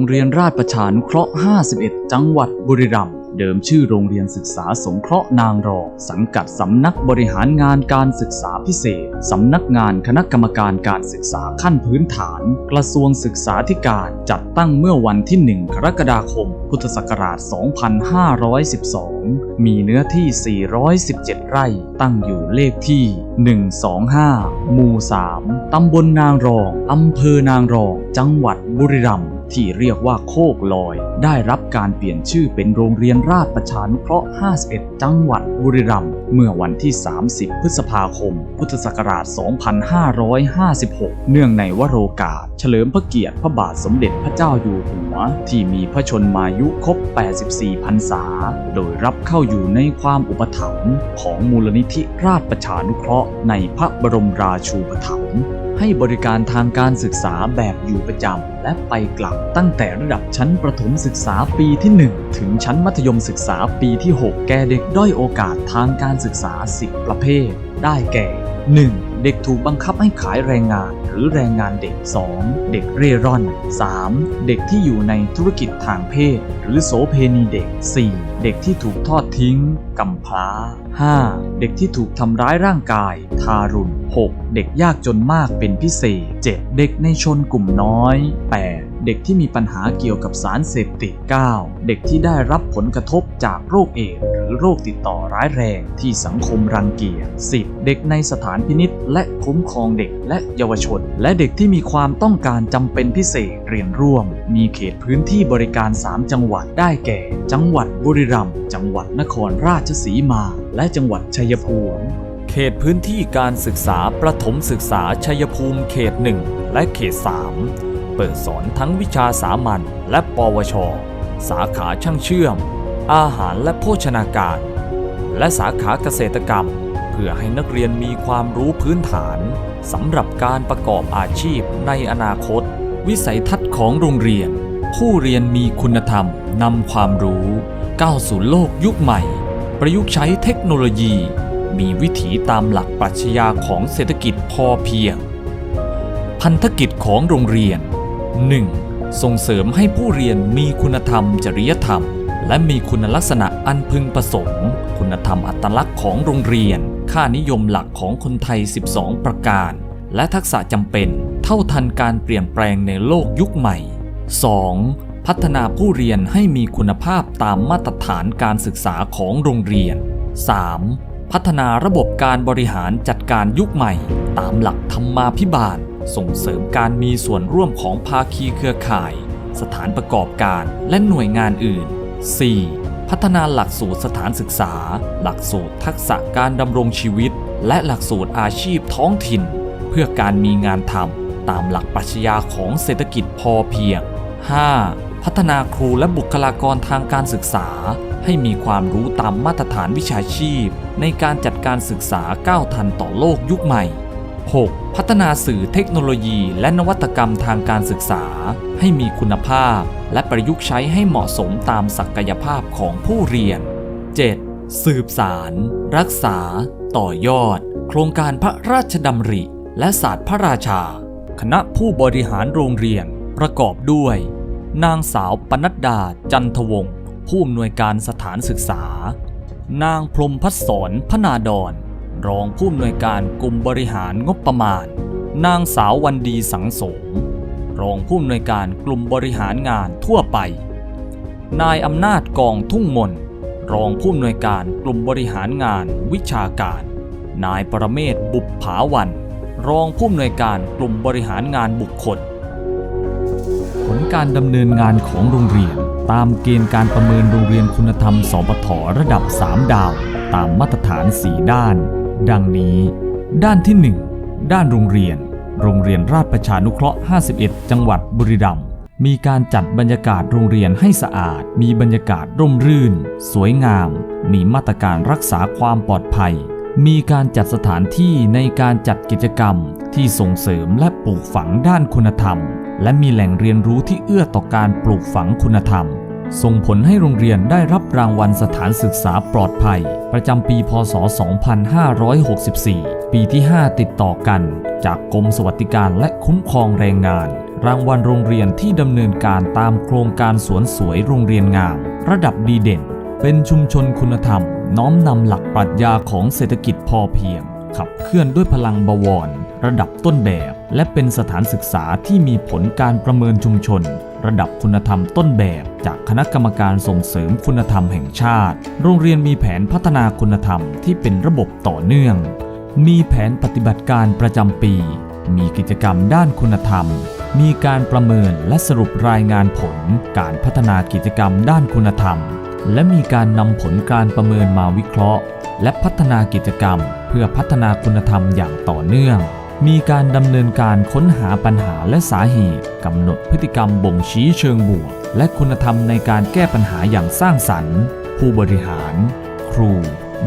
รงเรียนราชประชานุเคราะห์ 51 จังหวัดบุรีรัมย์ เดิมชื่อโรงเรียนศึกษาสงเคราะห์นางรอง สังกัดสำนักบริหารงานการศึกษาพิเศษ สำนักงานคณะกรรมการการศึกษาขั้นพื้นฐาน กระทรวงศึกษาธิการจัดตั้งเมื่อวันที่ 1 กรกฎาคม พุทธศักราช 2512 มีเนื้อที่ 417 ไร่ ตั้งอยู่เลขที่ 125 หมู่ 3 ตำบลนางรอง อำเภอนางรอง จังหวัดบุรีรัมย์ ที่เรียกว่าโคกลอย ได้รับการเปลี่ยนชื่อเป็นโรงเรียนราชประชานุเคราะห์ 51 จังหวัดบุรีรัมย์เมื่อวันที่ 30 พฤษภาคม พุทธศักราช 2556 เนื่องในวโรกาส เฉลิมพระเกียรติพระบาทสมเด็จพระเจ้าอยู่หัว ที่มีพระชนมายุครบ 84 พรรษา โดยรับเข้าอยู่ในความอุปถัมภ์ของมูลนิธิราชประชานุเคราะห์ในพระบรมราชูปถัมภ์ ให้บริการทางการศึกษาแบบอยู่ประจำและไปกลับตั้งแต่ระดับชั้นประถมศึกษาปีที่ 1 ถึงชั้นมัธยมศึกษาปีที่ 6 แก่เด็กด้อยโอกาสทางการศึกษา 10 ประเภท ได้แก่ 1. เด็กถูกบังคับให้ขายแรงงานหรือแรงงานเด็ก 2. เด็กเร่ร่อน 3. เด็กที่อยู่ในธุรกิจทางเพศ หรือโสเพณีเด็ก 4. เด็กที่ถูกทอดทิ้งกำพร้า 5. เด็กที่ถูกทำร้ายร่างกาย ทารุณ 6. เด็กยากจนมากเป็นพิเศษ 7. เด็กในชนกลุ่มน้อย 8. เด็กที่มีปัญหาเกี่ยวกับสารเสพติด 9. เด็กที่ได้รับผลกระทบจากโรคเอดส์หรือโรคติดต่อร้ายแรงที่สังคมรังเกียจ 10. เด็กในสถานพินิษและคุ้มครองเด็กและเยาวชน และเด็กที่มีความต้องการจำเป็นพิเศษเรียนร่วม มีเขตพื้นที่บริการ 3 จังหวัดได้แก่ จังหวัดบุรีรัมย์จังหวัดนครราชสีมา และจังหวัดชัยภูมิเขตพื้นที่การศึกษาประถมศึกษาชัยภูมิเขต 1 และเขต 3 เปิดสอนทั้งวิชาสามัญและปวช สาขาช่างเชื่อม อาหารและโภชนาการ และสาขาเกษตรกรรม เพื่อให้นักเรียนมีความรู้พื้นฐานสำหรับการประกอบอาชีพในอนาคต วิสัยทัศน์ของโรงเรียน ผู้เรียนมีคุณธรรมนำความรู้ก้าวสู่โลกยุคใหม่ ประยุกต์ใช้เทคโนโลยี มีวิถีตามหลักปรัชญาของเศรษฐกิจพอเพียง พันธกิจของโรงเรียน 1. ส่งเสริมให้ผู้เรียนมีคุณธรรม จริยธรรม และมีคุณลักษณะอันพึงประสงค์ คุณธรรมอัตลักษณ์ของโรงเรียน ค่านิยมหลักของคนไทย 12 ประการ และทักษะจำเป็น เท่าทันการเปลี่ยนแปลงในโลกยุคใหม่ 2. พัฒนาผู้เรียนให้มีคุณภาพตามมาตรฐานการศึกษาของโรงเรียน 3. พัฒนาระบบการบริหารจัดการยุคใหม่ ตามหลักธรรมาภิบาล ส่งเสริมการมีส่วนร่วมของภาคีเครือข่าย สถานประกอบการและหน่วยงานอื่น 4. พัฒนาหลักสูตรสถานศึกษา หลักสูตรทักษะการดำรงชีวิต และหลักสูตรอาชีพท้องถิ่น เพื่อการมีงานทำตามหลักปรัชญาของเศรษฐกิจพอเพียง 5. พัฒนาครูและบุคลากรทางการศึกษา ให้มีความรู้ตามมาตรฐานวิชาชีพ ในการจัดการศึกษาก้าวทันต่อโลกยุคใหม่ 6. พัฒนาสื่อเทคโนโลยี และนวัตกรรมทางการศึกษา ให้มีคุณภาพ และประยุกต์ใช้ให้เหมาะสมตามศักยภาพของผู้เรียน 7. สืบสาร รักษา ต่อยอด โครงการพระราชดำริ และศาสตร์พระราชา คณะผู้บริหารโรงเรียน ประกอบด้วย นางสาวปนัดดาจันทวงศ์ผู้อำนวยการสถานศึกษา นางพรมพัฒสอนพนาดอน รองผู้อำนวยการกลุ่มบริหารงบประมาณ นางสาววันดีสังสม รองผู้อำนวยการกลุ่มบริหารงานทั่วไป นายอำนาจกองทุ่งมน รองผู้อำนวยการกลุ่มบริหารงานวิชาการ นายประเมศบุปผาวัน รองผู้อำนวยการกลุ่มบริหารงานบุคคล ผลการดำเนินงานของโรงเรียนตามเกณฑ์การประเมินโรงเรียนคุณธรรมสปทระดับ 3 ดาว ตามมาตรฐาน 4 ด้าน ดังนี้ ด้านที่ 1 ด้านโรงเรียน โรงเรียนราชประชานุเคราะห์ 51 จังหวัดบุรีรัมย์มีการจัดบรรยากาศโรงเรียนให้สะอาด มีบรรยากาศร่มรื่น สวยงาม มีมาตรการรักษาความปลอดภัย มีการจัดสถานที่ในการจัดกิจกรรม ที่ส่งเสริมและปลูกฝังด้านคุณธรรม และมีแหล่งเรียนรู้ที่เอื้อต่อการปลูกฝังคุณธรรม ส่งผลให้โรงเรียนได้รับรางวัลสถานศึกษาปลอดภัย ประจำปีพศ 2564 ปีที่ 5 ติดต่อกัน จากกรมสวัสดิการและคุ้มครองแรงงาน รางวัลโรงเรียนที่ดำเนินการตามโครงการสวนสวยโรงเรียนงาม ระดับดีเด่น เป็นชุมชนคุณธรรม น้อมนำหลักปรัชญาของเศรษฐกิจพอเพียง ขับเคลื่อนด้วยพลังบวร ระดับต้นแบบ และเป็นสถานศึกษาที่มีผลการประเมินชุมชน ระดับคุณธรรมต้นแบบจากคณะกรรมการส่งเสริมคุณธรรมแห่งชาติ โรงเรียนมีแผนพัฒนาคุณธรรมที่เป็นระบบต่อเนื่อง มีแผนปฏิบัติการประจำปี มีกิจกรรมด้านคุณธรรม มีการประเมินและสรุปรายงานผล การพัฒนากิจกรรมด้านคุณธรรม และมีการนำผลการประเมินมาวิเคราะห์ และพัฒนากิจกรรม เพื่อพัฒนาคุณธรรมอย่างต่อเนื่อง มีการดำเนินการค้นหาปัญหาและสาเหตุกำหนดพฤติกรรมบ่งชี้เชิงบวก และคุณธรรมในการแก้ปัญหาอย่างสร้างสรรค์ ผู้บริหาร ครู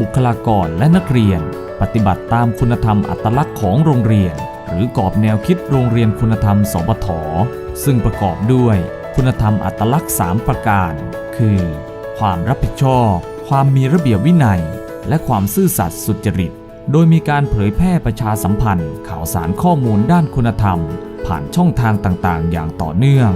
บุคลากรและนักเรียน ปฏิบัติตามคุณธรรมอัตลักษณ์ของโรงเรียน หรือกรอบแนวคิดโรงเรียนคุณธรรมสปทซึ่งประกอบด้วย คุณธรรมอัตลักษณ์ 3 ประการ คือ ความรับผิดชอบ ความมีระเบียบวินัย และความซื่อสัตย์สุจริต โดยมีการเผยแพร่ประชาสัมพันธ์ ข่าวสารข้อมูลด้านคุณธรรม ผ่านช่องทางต่างๆ อย่างต่อเนื่อง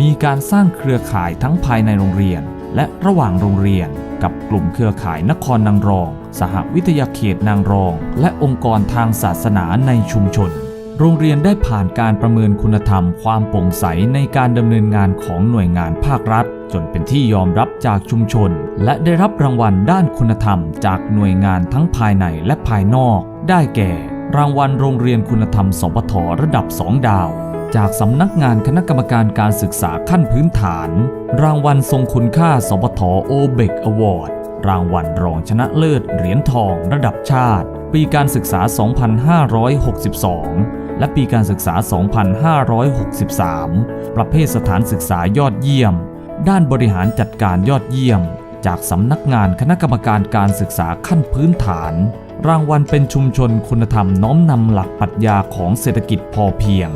มีการสร้างเครือข่ายทั้งภายในโรงเรียน และระหว่างโรงเรียน กับกลุ่มเครือข่ายนครนางรอง สหวิทยาเขตนางรอง และองค์กรทางศาสนาในชุมชน โรงเรียนได้ผ่านการประเมินคุณธรรม ความโปร่งใสในการดำเนินงานของหน่วยงานภาครัฐ จนเป็นที่ยอมรับจากชุมชน และได้รับรางวัลด้านคุณธรรมจากหน่วยงานทั้งภายในและภายนอก ได้แก่ รางวัลโรงเรียนคุณธรรมสปทระดับ 2 ดาว จากสำนักงานคณะกรรมการการศึกษาขั้นพื้นฐาน รางวัลทรงคุณค่าสปทโอเบกอวอร์ดรางวัลรองชนะเลิศเหรียญทองระดับชาติ ปีการศึกษา 2562และปีการศึกษา 2563 ประเภทสถานศึกษายอดเยี่ยม ด้านบริหารจัดการยอดเยี่ยม จากสำนักงานคณะกรรมการการศึกษาขั้นพื้นฐาน รางวัลเป็นชุมชนคุณธรรมน้อมนำหลักปรัชญาของเศรษฐกิจพอเพียง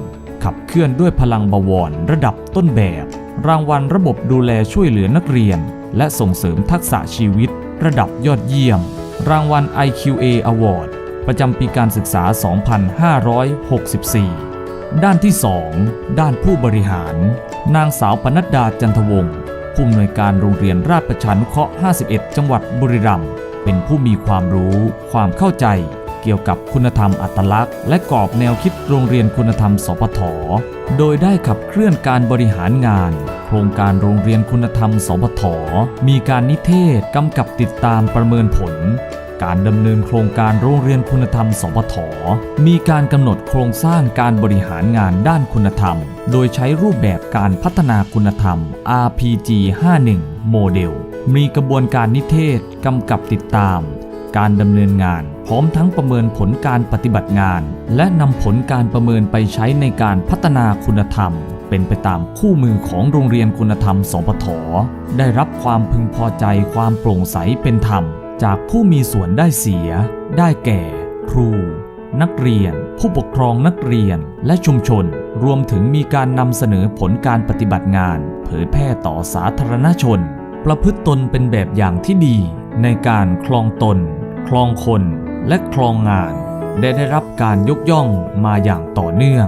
ขับเคลื่อนด้วยพลังบวรระดับต้นแบบ รางวัลระบบดูแลช่วยเหลือนักเรียน และส่งเสริมทักษะชีวิต ระดับยอดเยี่ยม รางวัล IQA Award ประจำปีการศึกษา 2564 ด้านที่ 2 ด้านผู้บริหาร นางสาวปนัดดาจันทวงศ์ผู้อำนวยการโรงเรียนราชประชานุเคราะห์ 51 จังหวัดบุรีรัมย์เป็นผู้มีความรู้ความเข้าใจ เกี่ยวกับคุณธรรมอัตลักษณ์ และกรอบแนวคิดโรงเรียนคุณธรรมสปทโดยได้ขับเคลื่อนการบริหารงาน โครงการโรงเรียนคุณธรรมสปทมีการนิเทศกำกับติดตามประเมินผล การดำเนินโครงการโรงเรียนคุณธรรมสปทมีการกำหนดโครงสร้างการบริหารงานด้านคุณธรรม โดยใช้รูปแบบการพัฒนาคุณธรรม RPG 51 โมเดล มีกระบวนการนิเทศกำกับติดตาม การดำเนินงาน พร้อมทั้งประเมินผลการปฏิบัติงาน และนำผลการประเมินไปใช้ในการพัฒนาคุณธรรมเป็นไปตามคู่มือของโรงเรียนคุณธรรมสปทได้รับความพึงพอใจความโปร่งใสเป็นธรรม จากผู้มีส่วนได้เสีย ได้แก่ ครู นักเรียน ผู้ปกครองนักเรียนและชุมชน รวมถึงมีการนำเสนอผลการปฏิบัติงาน เผยแพร่ต่อสาธารณชน ประพฤติตนเป็นแบบอย่างที่ดี ในการคลองตน คลองคน และคลองงาน ได้ได้รับการยกย่องมาอย่างต่อเนื่อง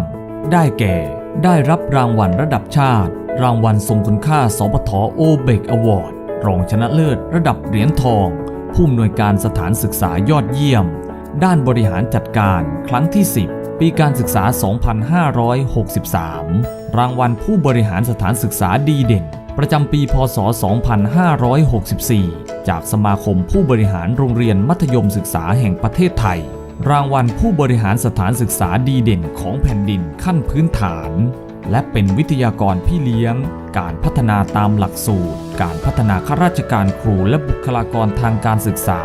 ได้แก่ ได้รับรางวัลระดับชาติ รางวัลทรงคุณค่าสปทโอเบกอวอร์ดรองชนะเลิศระดับเหรียญทอง ผู้อำนวยการสถานศึกษายอดเยี่ยม ด้านบริหารจัดการครั้งที่ 10 ปีการศึกษา 2563 รางวัลผู้บริหารสถานศึกษาดีเด่น ประจำปี พศ 2564 จากสมาคมผู้บริหารโรงเรียนมัธยมศึกษาแห่งประเทศไทย รางวัลผู้บริหารสถานศึกษาดีเด่นของแผ่นดินขั้นพื้นฐาน และเป็นวิทยากรพี่เลี้ยง การพัฒนาตามหลักสูตร การพัฒนาข้าราชการครูและบุคลากรทางการศึกษา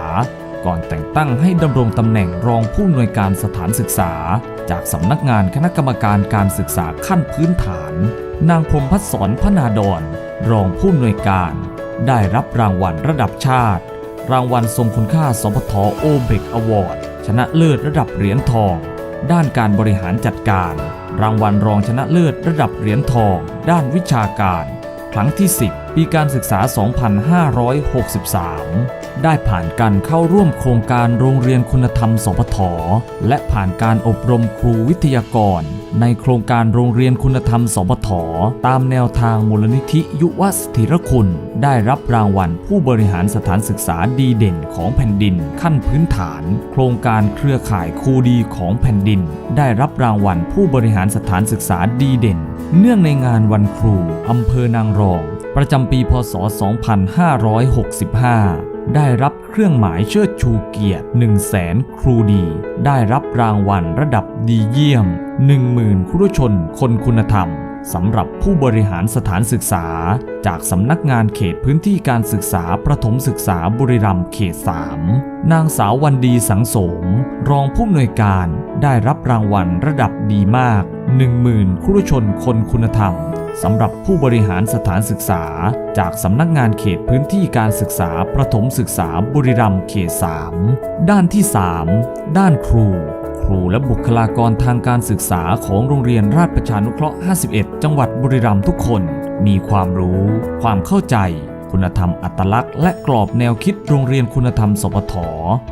ก่อนแต่งตั้งให้ดำรงตำแหน่งรองผู้อำนวยการสถานศึกษา จากสำนักงานคณะกรรมการการศึกษาขั้นพื้นฐาน นางพรมพัฒสอนพนาดอนรองผู้อำนวยการ ได้รับรางวัลระดับชาติ รางวัลทรงคุณค่าสปทโอเบกอวอร์ดชนะเลิศระดับเหรียญทอง ด้านการบริหารจัดการ รางวัลรองชนะเลิศระดับเหรียญทอง ด้านวิชาการ ครั้งที่ 10 ปีการศึกษา 2563 ได้ผ่านการเข้าร่วมโครงการโรงเรียนคุณธรรมสปทและผ่านการอบรมครูวิทยากร ในโครงการโรงเรียนคุณธรรมสปทตามแนวทางมูลนิธิยุวสถิรคุณ ได้รับรางวัลผู้บริหารสถานศึกษาดีเด่นของแผ่นดิน ขั้นพื้นฐาน โครงการเครือข่ายครูดีของแผ่นดิน ได้รับรางวัลผู้บริหารสถานศึกษาดีเด่น เนื่องในงานวันครูอำเภอนางรอง ประจำปีพศ 2565 ได้รับเครื่องหมายเชิดชูเกียรติ 1 0 0 0 0แสนครูดี ได้รับรางวัลระดับดีเยี่ยม 10,000 ครุชนคนคุณธรรมสำหรับผู้บริหารสถานศึกษา จากสำนักงานเขตพื้นที่การศึกษาประถมศึกษาบุรีรัมย์เขต 3 นางสาววันดีสังสม รองผู้อำนวยการได้รับรางวัลระดับดีมาก 10,000 ครุชนคนคุณธรรม สำหรับผู้บริหารสถานศึกษา จากสำนักงานเขตพื้นที่การศึกษาประถมศึกษาบุรีรัมย์เขต 3 ด้านที่ 3 ด้านครู ครูและบุคลากรทางการศึกษาของโรงเรียนราชประชานุเคราะห์ 51 จังหวัดบุรีรัมย์ทุกคน มีความรู้ ความเข้าใจคุณธรรมอัตลักษณ์และกรอบแนวคิดโรงเรียนคุณธรรมสปท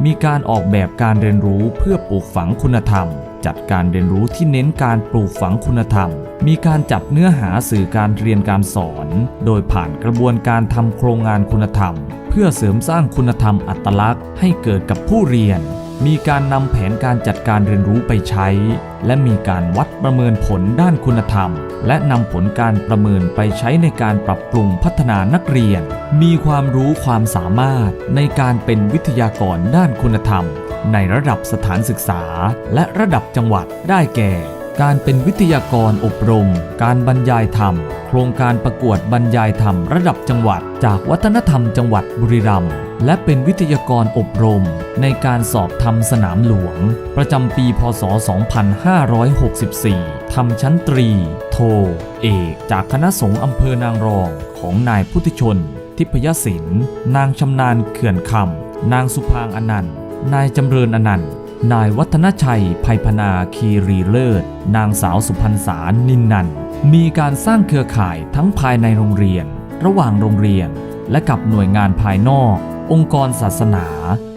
มีการออกแบบการเรียนรู้เพื่อปลูกฝังคุณธรรม จัดการเรียนรู้ที่เน้นการปลูกฝังคุณธรรม มีการจับเนื้อหาสื่อการเรียนการสอน โดยผ่านกระบวนการทำโครงงานคุณธรรม เพื่อเสริมสร้างคุณธรรมอัตลักษณ์ให้เกิดกับผู้เรียน มีการนำแผนการจัดการเรียนรู้ไปใช้ และมีการวัดประเมินผลด้านคุณธรรม และนำผลการประเมินไปใช้ในการปรับปรุงพัฒนานักเรียน มีความรู้ความสามารถในการเป็นวิทยากรด้านคุณธรรม ในระดับสถานศึกษา และระดับจังหวัดได้แก่ การเป็นวิทยากรอบรม การบรรยายธรรม โครงการประกวดบรรยายธรรมระดับจังหวัด จากวัฒนธรรมจังหวัดบุรีรัมย์ และเป็นวิทยากรอบรมในการสอบธรรมสนามหลวง ประจำปีพศ 2564 ทำชั้นตรี โท เอก จากคณะสงฆ์อำเภอนางรองของนายพุทธชน ทิพยศิลป์นางชำนาญเขื่อนคำ นางสุพางอนันต์ นายจำเริญอนันต์ นายวัฒนชัยภัยพนาคีรีเลิศ นางสาวสุพรรณสานินนัน มีการสร้างเครือข่ายทั้งภายในโรงเรียน ระหว่างโรงเรียน และกับหน่วยงานภายนอก องค์กรศาสนา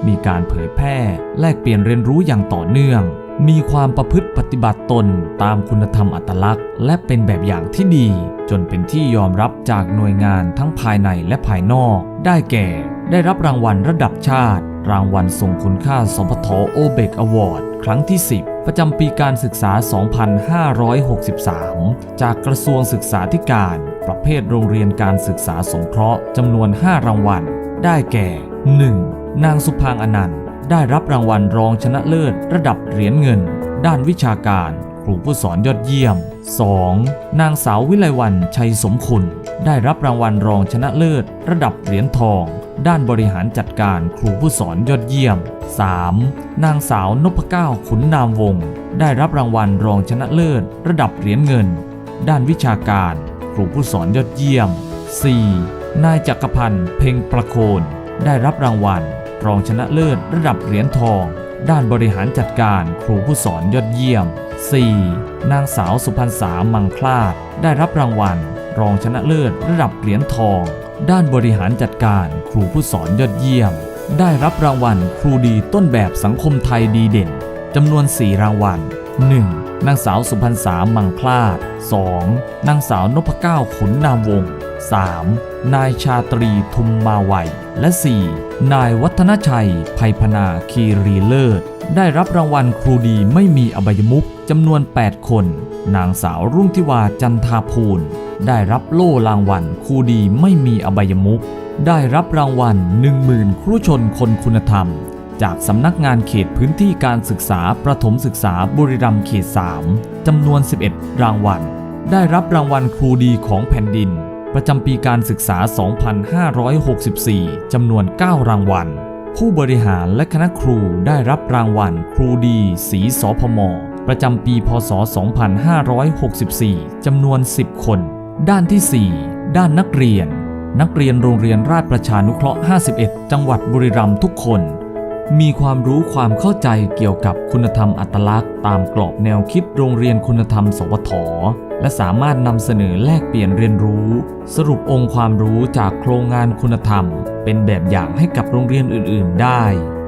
มีการเผยแพร่ แลกเปลี่ยนเรียนรู้อย่างต่อเนื่อง มีความประพฤติปฏิบัติตนตามคุณธรรมอัตลักษณ์ และเป็นแบบอย่างที่ดี จนเป็นที่ยอมรับจากหน่วยงานทั้งภายในและภายนอก ได้แก่ ได้รับรางวัลระดับชาติ รางวัลทรงคุณค่าสพทโอเบกอวอร์ดครั้งที่ 10 ประจำปีการศึกษา 2563 จากกระทรวงศึกษาธิการ ประเภทโรงเรียนการศึกษาสงเคราะห์จำนวน 5 รางวัล ได้แก่ 1. นางสุพางอนันต์ ได้รับรางวัลรองชนะเลิศ ระดับเหรียญเงิน ด้านวิชาการ ครูผู้สอนยอดเยี่ยม 2. นางสาววิไลวันชัยสมคุณ ได้รับรางวัลรองชนะเลิศ ระดับเหรียญทอง ด้านบริหารจัดการครูผู้สอนยอดเยี่ยม 3. นางสาวนพเก้าขุนนามวงศ์ได้รับรางวัลรองชนะเลิศ ระดับเหรียญเงิน ด้านวิชาการ ครูผู้สอนยอดเยี่ยม 4. นายจักรพันธ์เพ็งประโคน ได้รับรางวัล รองชนะเลิศระดับเหรียญทอง ด้านบริหารจัดการครูผู้สอนยอดเยี่ยม 4. นางสาวสุพรรณสามังคลาด ได้รับรางวัล รองชนะเลิศระดับเหรียญทอง ด้านบริหารจัดการครูผู้สอนยอดเยี่ยม ได้รับรางวัลครูดีต้นแบบสังคมไทยดีเด่นจำนวน 4 รางวัล 1. นางสาวสุพรรณสามังคลาด 2. นางสาวนพเก้าขุนนามวง 3. นายชาตรีทุมมาวัย และ 4. นายวัฒนชัย ภัยพนาคีรีเลิศ ได้รับรางวัลครูดีไม่มีอบายมุขจำนวน 8 คน นางสาวรุ่งทิวาจันทาภูล ได้รับโล่รางวัลครูดีไม่มีอบายมุขได้รับรางวัล10,000ครูชนคนคุณธรรม จากสำนักงานเขตพื้นที่การศึกษาประถมศึกษาบุรีรัมย์เขต 3 จำนวน 11 รางวัล ได้รับรางวัลครูดีของแผ่นดิน ประจำปีการศึกษา 2564 จำนวน 9 รางวัล ผู้บริหารและคณะครูได้รับรางวัลครูดีสีสพม ประจำปีพศ 2564 จำนวน 10 คน ด้านที่ 4 ด้านนักเรียน นักเรียนโรงเรียนราชประชานุเคราะห์ 51 จังหวัดบุรีรัมย์ทุกคน มีความรู้ความเข้าใจเกี่ยวกับคุณธรรมอัตลักษณ์ ตามกรอบแนวคิดโรงเรียนคุณธรรม สวท และสามารถนำเสนอแลกเปลี่ยนเรียนรู้ สรุปองค์ความรู้จากโครงงานคุณธรรม เป็นแบบอย่างให้กับโรงเรียนอื่น ๆ ได้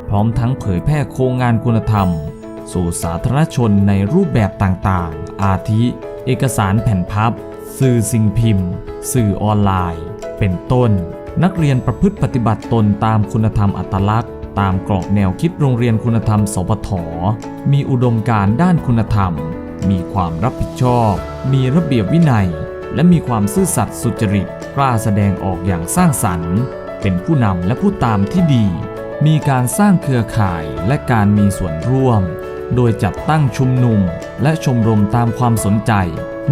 พร้อมทั้งเผยแพร่โครงงานคุณธรรม สู่สาธารณชนในรูปแบบต่างๆ อาทิ เอกสารแผ่นพับ สื่อสิ่งพิมพ์ สื่อออนไลน์ เป็นต้น นักเรียนประพฤติปฏิบัติตนตามคุณธรรมอัตลักษณ์ ตามกรอบแนวคิดโรงเรียนคุณธรรมสปทมีอุดมการณ์ด้านคุณธรรม มีความรับผิดชอบ มีระเบียบวินัย และมีความซื่อสัตย์สุจริต กล้าแสดงออกอย่างสร้างสรรค์ เป็นผู้นำและผู้ตามที่ดี มีการสร้างเครือข่ายและการมีส่วนร่วม โดยจัดตั้งชุมนุม และชมรมตามความสนใจ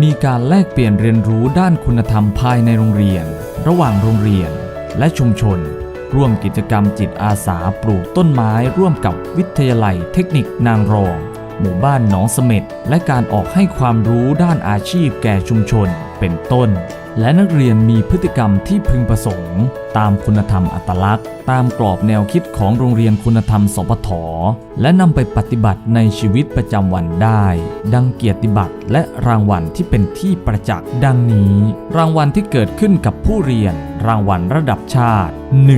มีการแลกเปลี่ยนเรียนรู้ด้านคุณธรรมภายในโรงเรียน ระหว่างโรงเรียน และชุมชน ร่วมกิจกรรมจิตอาสาปลูกต้นไม้ร่วมกับวิทยาลัยเทคนิคนางรอง หมู่บ้านหนองเสม็ดและการออกให้ความรู้ด้านอาชีพแก่ชุมชน เป็นต้น และนักเรียนมีพฤติกรรมที่พึงประสงค์ ตามคุณธรรมอัตลักษณ์ ตามกรอบแนวคิดของโรงเรียนคุณธรรมสปทและนำไปปฏิบัติในชีวิตประจำวันได้ ดังเกียรติบัตรและรางวัลที่เป็นที่ประจักษ์ดังนี้ รางวัลที่เกิดขึ้นกับผู้เรียน รางวัลระดับชาติ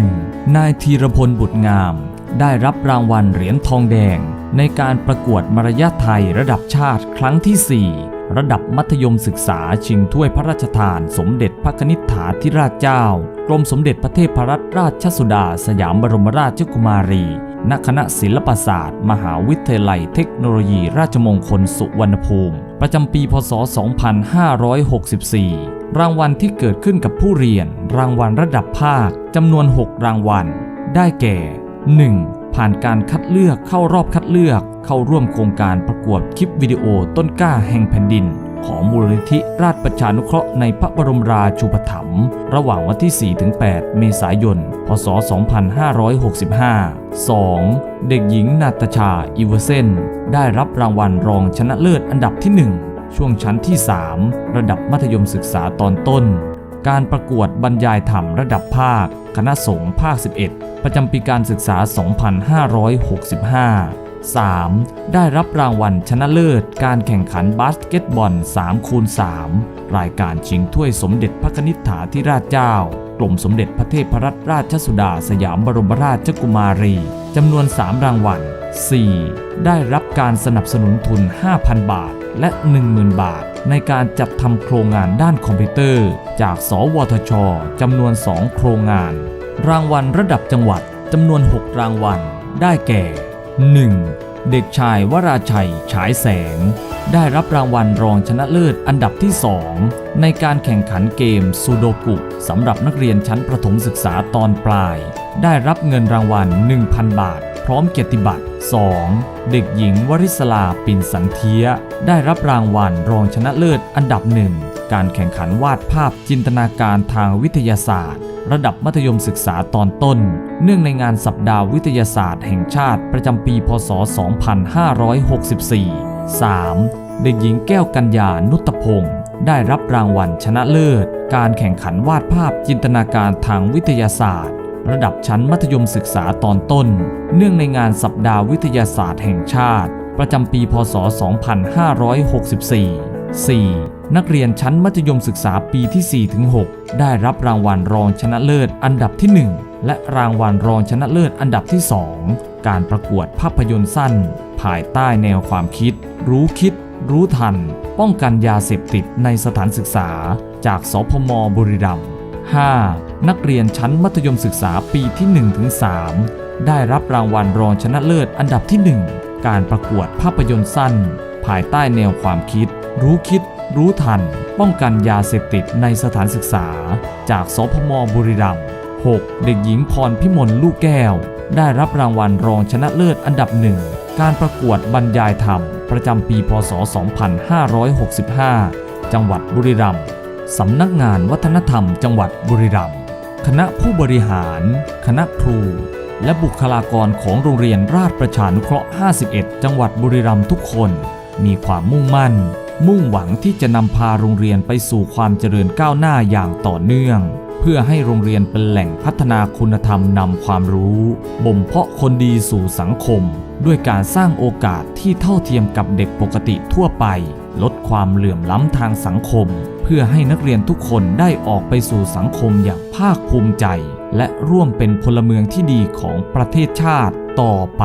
1. นายธีรพลบุตรงาม ได้รับรางวัลเหรียญทองแดง ในการประกวดมารยาทไทยระดับชาติครั้งที่ 4 ระดับมัธยมศึกษาชิงถ้วยพระราชทาน สมเด็จพระนิษฐาธิราชเจ้า กรมสมเด็จพระเทพรัตนราชสุดา สยามบรมราชกุมารี ณ คณะศิลปศาสตร์ มหาวิทยาลัยเทคโนโลยีราชมงคลสุวรรณภูมิ ประจำปีพศ 2564 รางวัลที่เกิดขึ้นกับผู้เรียน รางวัลระดับภาคจำนวน 6 รางวัล ได้แก่ 1. ผ่านการคัดเลือกเข้ารอบคัดเลือก เข้าร่วมโครงการประกวดคลิปวิดีโอต้นกล้าแห่งแผ่นดิน ของมูลนิธิราชประชานุเคราะห์ในพระบรมราชูปถัมภ์ระหว่างวันที่ 4-8 เมษายน พศ 2565 2. เด็กหญิงนาตาชา อีเวอร์เซนได้รับรางวัลรองชนะเลิศอันดับที่ 1 ช่วงชั้นที่ 3 ระดับมัธยมศึกษาตอนต้น การประกวดบรรยายธรรมระดับภาค คณะสงฆ์ภาค 11 ประจำปีการศึกษา 2565 3. ได้รับรางวัลชนะเลิศ การแข่งขันบาสเกตบอล3คูณ3รายการชิงถ้วยสมเด็จพระนิษฐาธิราชเจ้ากรมสมเด็จพระเทพรัตนราชสุดาสยามบรมราชกุมารี จำนวน 3 รางวัล 4. ได้รับการสนับสนุนทุน 5,000 บาทและ 10,000 บาท ในการจัดทำโครงงานด้านคอมพิวเตอร์ จาก สวทชจำนวน 2 โครงงาน รางวัลระดับจังหวัดจำนวน 6 รางวัล ได้แก่ 1. เด็กชายวราชัย ฉายแสง ได้รับรางวัลรองชนะเลิศอันดับที่ 2 ในการแข่งขันเกมซูโดกุสำหรับนักเรียนชั้นประถมศึกษาตอนปลาย ได้รับเงินรางวัล 1,000 บาท ร้อมเกียรติบัตร 2. เด็กหญิงวริศลาปินสันเทีย ได้รับรางวัลรองชนะเลิศอันดับหนึ่ง การแข่งขันวาดภาพจินตนาการทางวิทยาศาสตร์ ระดับมัธยมศึกษาตอนต้น เนื่องในงานสัปดาห์วิทยาศาสตร์แห่งชาติประจำปี พศ 2564 3. เด็กหญิงแก้วกัญญา นุตพงศ์ได้รับรางวัลชนะเลิศ การแข่งขันวาดภาพจินตนาการทางวิทยาศาสตร์ ระดับชั้นมัธยมศึกษาตอนต้น เนื่องในงานสัปดาห์วิทยาศาสตร์แห่งชาติ ประจำปี พศ 2564 4. นักเรียนชั้นมัธยมศึกษาปีที่ 4-6 ได้รับรางวัลรองชนะเลิศอันดับที่ 1 และรางวัลรองชนะเลิศอันดับที่ 2 การประกวดภาพยนตร์สั้น ภายใต้แนวความคิด รู้คิด รู้ทัน ป้องกันยาเสพติดในสถานศึกษา จากสพมบุรีรัมย์ 5. นักเรียนชั้นมัธยมศึกษาปีที่ 1-3 ได้รับรางวัลรองชนะเลิศอันดับที่ 1 การประกวดภาพยนตร์สั้น ภายใต้แนวความคิด รู้คิด รู้ทัน ป้องกันยาเสพติดในสถานศึกษา จากสพมบุรีรัมย์ 6. เด็กหญิงพรพิมลลูกแก้ว ได้รับรางวัลรองชนะเลิศอันดับหนึ่งการประกวดบรรยายธรรม ประจำปีพศ 2565 จังหวัดบุรีรัมย์ สำนักงานวัฒนธรรมจังหวัดบุรีรัมย์คณะผู้บริหาร คณะครู และบุคลากรของโรงเรียนราชประชานุเคราะห์ 51 จังหวัดบุรีรัมย์ทุกคน มีความมุ่งมั่น มุ่งหวังที่จะนำพาโรงเรียนไปสู่ความเจริญก้าวหน้าอย่างต่อเนื่อง เพื่อให้โรงเรียนเป็นแหล่งพัฒนาคุณธรรมนำความรู้บ่มเพาะคนดีสู่สังคม ด้วยการสร้างโอกาสที่เท่าเทียมกับเด็กปกติทั่วไป ลดความเหลื่อมล้ำทางสังคม เพื่อให้นักเรียนทุกคนได้ออกไปสู่สังคมอย่างภาคภูมิใจ และร่วมเป็นพลเมืองที่ดีของประเทศชาติต่อไป